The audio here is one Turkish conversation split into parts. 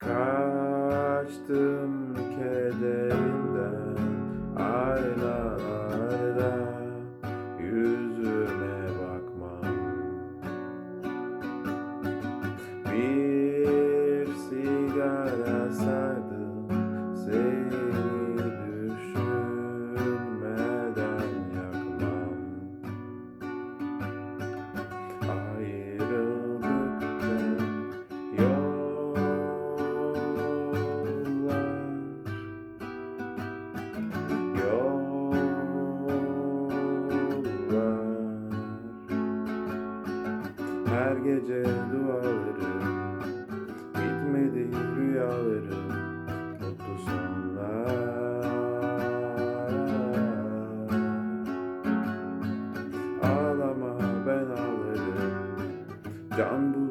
Kaçtım kederimden aynalarda yüzüme bakmam. Bir Her gece dualarım Bitmedi rüyalarım Mutlu sonlar. Ağlama ben ağlarım Can bulur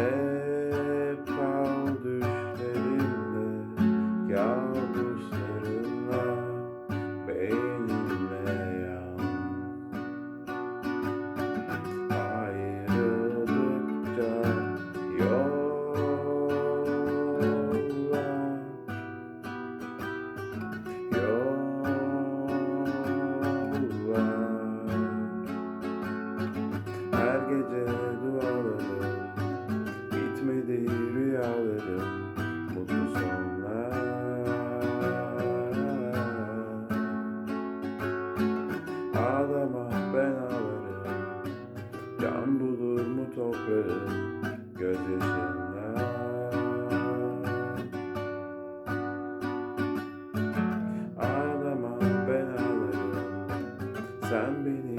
head. Mu toprağım Gözyaşında Ağlama ben ağlarım Sen beni